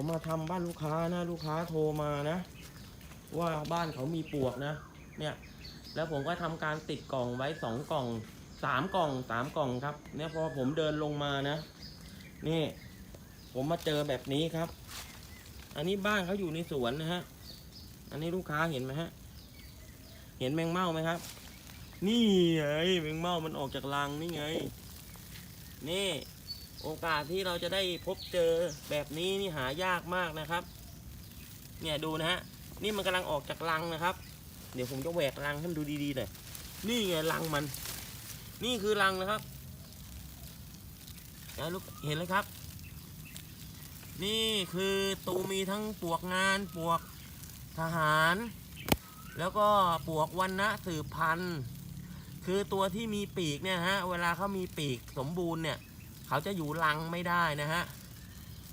ผมมาทำบ้านลูกค้านะ ลูกค้าโทรมานะ ว่าบ้านเขามีปวกนะ เนี่ย แล้วผมก็ทำการติดกล่องไว้สองกล่องสามกล่องสามกล่องครับ เนี่ยพอผมเดินลงมานะ นี่ ผมมาเจอแบบนี้ครับ อันนี้บ้านเขาอยู่ในสวนนะฮะ อันนี้ลูกค้าเห็นไหมฮะ เห็นแมงเม่าไหมครับ นี่ไงแมงเม่ามันออกจากรังนี่ไง นี่ โอกาสที่เราจะได้พบเจอแบบนี้นี่หายากมากนะครับ เนี่ยดูนะฮะ นี่มันกำลังออกจากรังนะครับ เดี๋ยวผมจะแหวกรังให้มันดูดีๆหน่อย นี่ไงรังมัน นี่คือรังนะครับนะลูกเห็นเลยครับ นี่คือตูมีทั้งปวกงานปวกทหาร แล้วก็ปวกวันนะสืบพันธุ์ คือตัวที่มีปีกเนี่ยฮะ เวลาเขามีปีกสมบูรณ์เนี่ย เขาจะอยู่รังไม่ได้นะฮะ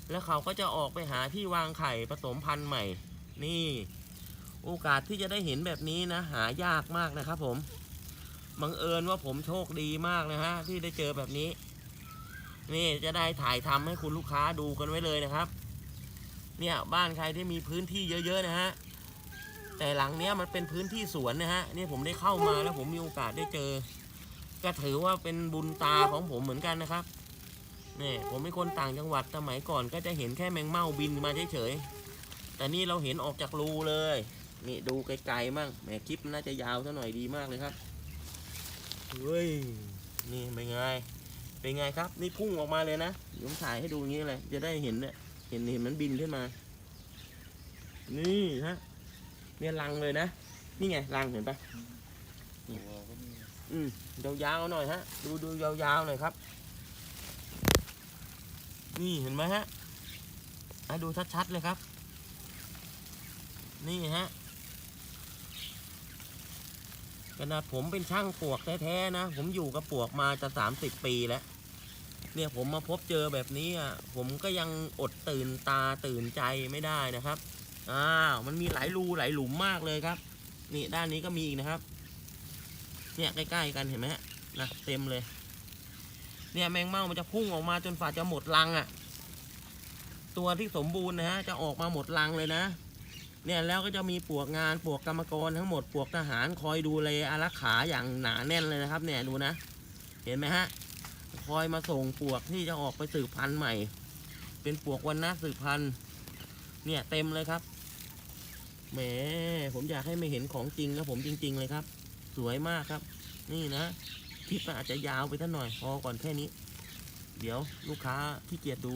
แล้วเขาก็จะออกไปหาที่วางไข่ผสมพันธุ์ใหม่ นี่ โอกาสที่จะได้เห็นแบบนี้นะ หายากมากนะครับผม บังเอิญว่าผมโชคดีมากนะฮะ ที่ได้เจอแบบนี้ นี่จะได้ถ่ายทำให้คุณลูกค้าดูกันไว้เลยนะครับ เนี่ยบ้านใครที่มีพื้นที่เยอะ ๆ นะฮะ แต่หลังเนี้ยมันเป็นพื้นที่สวนนะฮะ นี่ผมได้เข้ามาแล้วผมมีโอกาสได้เจอ ก็ถือว่าเป็นบุญตาของผมเหมือนกันนะครับ นี่ผมเป็นคนต่างจังหวัดสมัยก่อนก็จะเห็นแค่แมงเม่าบินมาเฉยๆ แต่นี่เราเห็นออกจากรูเลย นี่ดูไกลๆมั่งแหมคลิปน่าจะยาวซะหน่อยดีมากเลยครับ เฮ้ย นี่เป็นไง เป็นไงครับ นี่พุ่งออกมาเลยนะยวผมถ่ายให้ดูอย่างนี้เลย จะได้เห็นเนี่ยเห็นเห็นมันบินขึ้นมา นี่ฮะ เนี่ยรังเลยนะ นี่ไงรังเห็นปะอืมยาวๆหน่อยฮะ ดูดูยาวๆหน่อยครับ นี่เห็นไหมฮะอะดูชัดๆเลยครับ นี่ฮะขนาดผมเป็นช่างปวกแท้ๆนะ ผมอยู่กับปวกมาจะสามสิบปีแล้ว เนี่ยผมมาพบเจอแบบนี้อะ ผมก็ยังอดตื่นตาตื่นใจไม่ได้นะครับ อ้าว มันมีหลายรูหลายหลุมมากเลยครับ นี่ด้านนี้ก็มีอีกนะครับ เนี่ยใกล้ๆกันเห็นไหมฮะนะเต็มเลย เนี่ยแมงเม่ามันจะพุ่งออกมาจนฝ่าจะหมดรังอะ่ะ ตัวที่สมบูรณ์นะฮะจะออกมาหมดรังเลยนะ เนี่ยแล้วก็จะมีปวกงานปวกกรรมกรทั้งหมดปวกทหารคอยดูแลอารักขาอย่างหนาแน่นเลยนะครับ เนี่ยดูนะ เห็นไหมฮะคอยมาส่งปวกที่จะออกไปสืบพันธุ์ใหม่ เป็นปวกวันนะสืบพันธุ์เนี่ยเต็มเลยครับแหมผมอยากให้ไม่เห็นของจริงครับผมจริง ๆ เลยครับ สวยมากครับ นี่นะ คลิปมันอาจจะยาวไปท่านหน่อยพอก่อนแค่นี้ เดี๋ยวลูกค้าที่เกียจดู